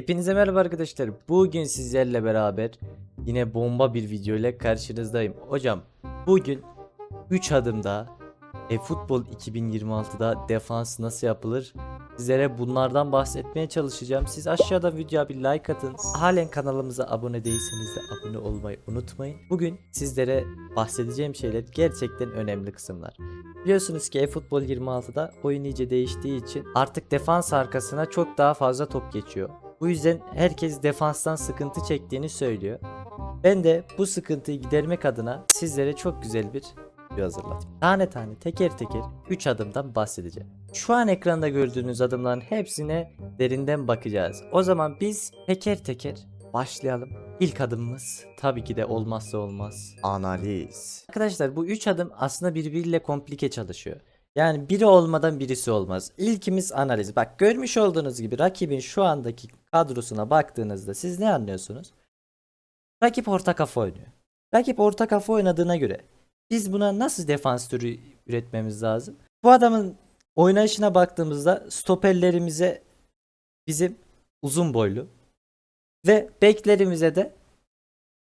Hepinize merhaba arkadaşlar. Bugün sizlerle beraber yine bomba bir video ile karşınızdayım. Hocam bugün 3 adımda e-futbol 2026'da defans nasıl yapılır? Sizlere bunlardan bahsetmeye çalışacağım. Siz aşağıda videoya bir like atın. Halen kanalımıza abone değilseniz de abone olmayı unutmayın. Bugün sizlere bahsedeceğim şeyler gerçekten önemli kısımlar. Biliyorsunuz ki eFootball 26'da oyun iyice değiştiği için artık defans arkasına çok daha fazla top geçiyor. Bu yüzden herkes defanstan sıkıntı çektiğini söylüyor. Ben de bu sıkıntıyı gidermek adına sizlere çok güzel bir video hazırladım. Tane tane teker teker 3 adımdan bahsedeceğim. Şu an ekranda gördüğünüz adımların hepsine derinden bakacağız. O zaman biz teker teker başlayalım. İlk adımımız tabii ki de olmazsa olmaz analiz. Arkadaşlar bu 3 adım aslında birbiriyle komplike çalışıyor. Yani biri olmadan birisi olmaz. İlkimiz analiz. Bak görmüş olduğunuz gibi rakibin şu andaki kadrosuna baktığınızda siz ne anlıyorsunuz? Rakip orta kafa oynuyor. Rakip orta kafa oynadığına göre biz buna nasıl defans türü üretmemiz lazım? Bu adamın oynayışına baktığımızda stoperlerimize bizim uzun boylu ve beklerimize de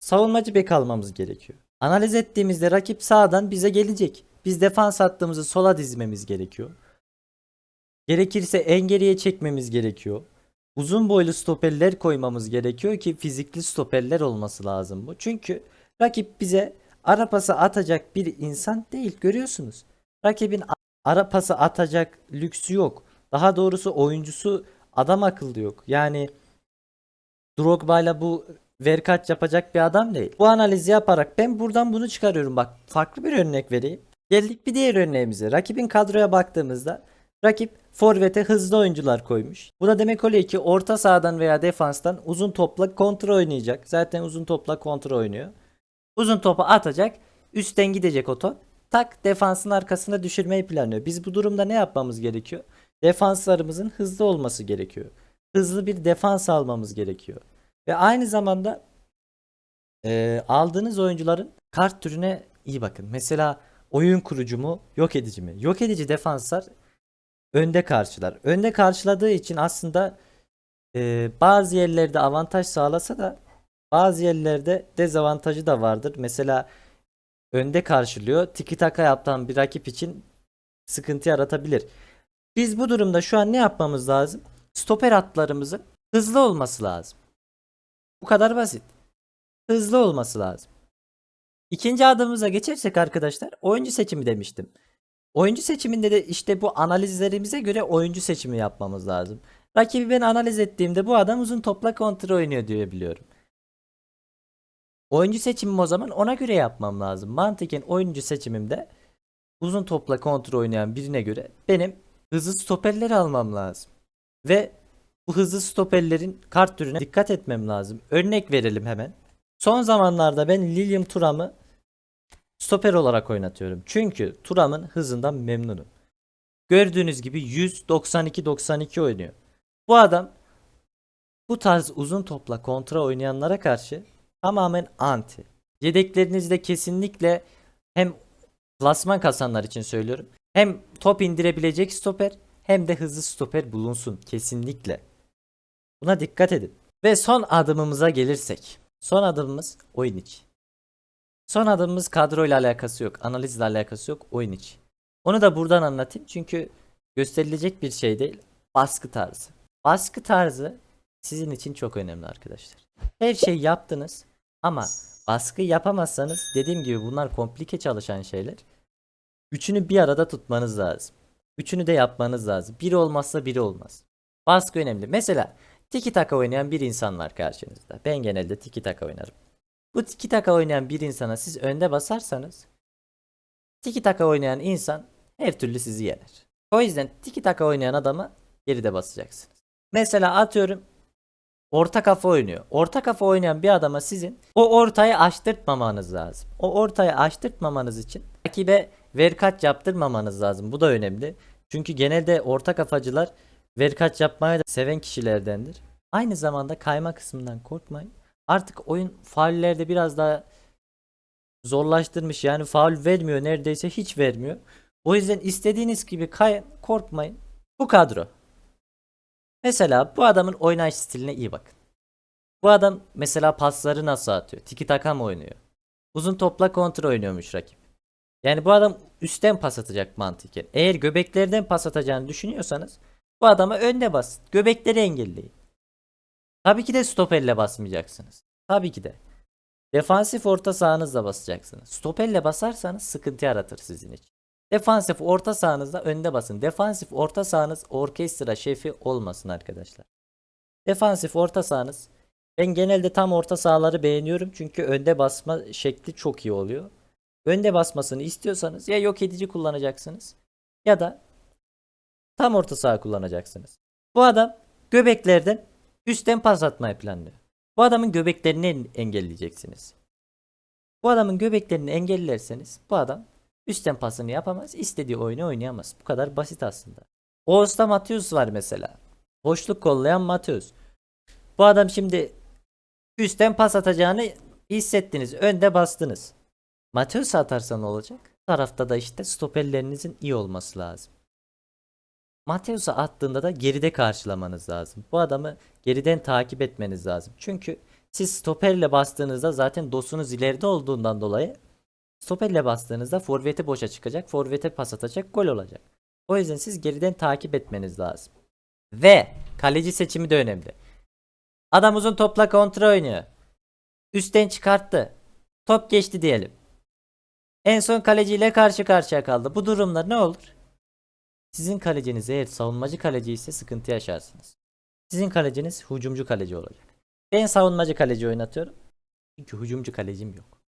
savunmacı bek almamız gerekiyor. Analiz ettiğimizde rakip sağdan bize gelecek. Biz defans hattımızı sola dizmemiz gerekiyor. Gerekirse en geriye çekmemiz gerekiyor. Uzun boylu stoperler koymamız gerekiyor ki fizikli stoperler olması lazım bu. Çünkü rakip bize ara pası atacak bir insan değil görüyorsunuz. Rakibin ara pası atacak lüksü yok. Daha doğrusu oyuncusu adam akıllı yok. Yani Drogba ile bu verkaç yapacak bir adam değil. Bu analizi yaparak ben buradan bunu çıkarıyorum. Bak farklı bir örnek vereyim. Geldik bir diğer örneğimize. Rakibin kadroya baktığımızda rakip forvete hızlı oyuncular koymuş. Bu da demek oluyor ki orta sahadan veya defanstan uzun topla kontra oynayacak. Zaten uzun topla kontra oynuyor. Uzun topu atacak. Üstten gidecek o top. Tak defansın arkasına düşürmeyi planlıyor. Biz bu durumda ne yapmamız gerekiyor? Defanslarımızın hızlı olması gerekiyor. Hızlı bir defans almamız gerekiyor. Ve aynı zamanda eee, aldığınız oyuncuların kart türüne iyi bakın. Mesela oyun kurucu mu, yok edici mi? Yok edici defanslar önde karşılar. Önde karşıladığı için aslında eee, bazı yerlerde avantaj sağlasa da bazı yerlerde dezavantajı da vardır. Mesela önde karşılıyor. Tiki taka yapan bir rakip için sıkıntı yaratabilir. Biz bu durumda şu an ne yapmamız lazım? Stoper hatlarımızın hızlı olması lazım. Bu kadar basit. Hızlı olması lazım. İkinci adımımıza geçersek arkadaşlar oyuncu seçimi demiştim. Oyuncu seçiminde de işte bu analizlerimize göre oyuncu seçimi yapmamız lazım. Rakibi ben analiz ettiğimde bu adam uzun topla kontra oynuyor diye biliyorum. Oyuncu seçimimi o zaman ona göre yapmam lazım. Mantıken oyuncu seçimimde uzun topla kontra oynayan birine göre benim hızlı stoperleri almam lazım. Ve bu hızlı stoperlerin kart türüne dikkat etmem lazım. Örnek verelim hemen. Son zamanlarda ben Lilium Thuram'ı stoper olarak oynatıyorum. Çünkü Thuram'ın hızından memnunum. Gördüğünüz gibi 192-92 oynuyor. Bu adam bu tarz uzun topla kontra oynayanlara karşı tamamen anti. Yedeklerinizde kesinlikle hem klasman kasanlar için söylüyorum. Hem top indirebilecek stoper hem de hızlı stoper bulunsun kesinlikle. Buna dikkat edin. Ve son adımımıza gelirsek. Son adımımız oyun içi. Son adımımız kadroyla alakası yok. Analizle alakası yok. Oyun içi. Onu da buradan anlatayım. Çünkü gösterilecek bir şey değil. Baskı tarzı. Baskı tarzı sizin için çok önemli arkadaşlar. Her şey yaptınız ama baskı yapamazsanız dediğim gibi bunlar komplike çalışan şeyler. Üçünü bir arada tutmanız lazım. Üçünü de yapmanız lazım. Biri olmazsa biri olmaz. Baskı önemli. Mesela tiki taka oynayan bir insan var karşınızda. Ben genelde tiki taka oynarım. Bu tiki taka oynayan bir insana siz önde basarsanız tiki taka oynayan insan her türlü sizi yener. O yüzden tiki taka oynayan adama geride basacaksınız. Mesela atıyorum orta kafa oynuyor. Orta kafa oynayan bir adama sizin o ortayı açtırtmamanız lazım. O ortayı açtırtmamanız için rakibe verkaç yaptırmamanız lazım. Bu da önemli. Çünkü genelde orta kafacılar verkaç yapmayı da seven kişilerdendir. Aynı zamanda kayma kısmından korkmayın. Artık oyun faullerde biraz daha zorlaştırmış. Yani faul vermiyor neredeyse hiç vermiyor. O yüzden istediğiniz gibi kayın korkmayın. Bu kadro. Mesela bu adamın oynayış stiline iyi bakın. Bu adam mesela pasları nasıl atıyor? Tiki taka mı oynuyor? Uzun topla kontra oynuyormuş rakip. Yani bu adam üstten pas atacak mantıken. Eğer göbeklerden pas atacağını düşünüyorsanız bu adama önde basın. Göbekleri engelleyin. Tabii ki de stoperle basmayacaksınız. Tabii ki de. Defansif orta sahanızla basacaksınız. Stoperle basarsanız sıkıntı yaratır sizin için. Defansif orta sahanızda önde basın. Defansif orta sahanız orkestra şefi olmasın arkadaşlar. Defansif orta sahanız ben genelde tam orta sahaları beğeniyorum çünkü önde basma şekli çok iyi oluyor. Önde basmasını istiyorsanız ya yok edici kullanacaksınız ya da tam orta saha kullanacaksınız. Bu adam göbeklerden üstten pas atmayı planlıyor. Bu adamın göbeklerini en- engelleyeceksiniz. Bu adamın göbeklerini engellerseniz bu adam üstten pasını yapamaz, istediği oyunu oynayamaz. Bu kadar basit aslında. Oğuz'da Mateus var mesela. Boşluk kollayan Mateus. Bu adam şimdi üstten pas atacağını hissettiniz. Önde bastınız. Mateus atarsa ne olacak? Tarafta da işte stoperlerinizin iyi olması lazım. Mateus'a attığında da geride karşılamanız lazım. Bu adamı geriden takip etmeniz lazım. Çünkü siz stoperle bastığınızda zaten dosunuz ileride olduğundan dolayı stoperle bastığınızda forveti boşa çıkacak. Forvete pas atacak. Gol olacak. O yüzden siz geriden takip etmeniz lazım. Ve kaleci seçimi de önemli. Adam uzun topla kontra oynuyor. Üstten çıkarttı. Top geçti diyelim. En son kaleciyle karşı karşıya kaldı. Bu durumda ne olur? Sizin kaleciniz eğer savunmacı kaleci ise sıkıntı yaşarsınız. Sizin kaleciniz hücumcu kaleci olacak. Ben savunmacı kaleci oynatıyorum. Çünkü hücumcu kalecim yok.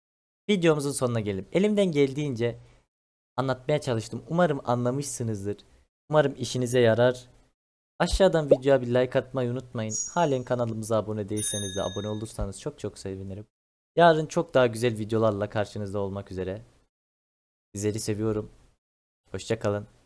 Videomuzun sonuna gelelim. Elimden geldiğince anlatmaya çalıştım. Umarım anlamışsınızdır. Umarım işinize yarar. Aşağıdan videoya bir like atmayı unutmayın. Halen kanalımıza abone değilseniz de abone olursanız çok çok sevinirim. Yarın çok daha güzel videolarla karşınızda olmak üzere. Sizleri seviyorum. Hoşçakalın.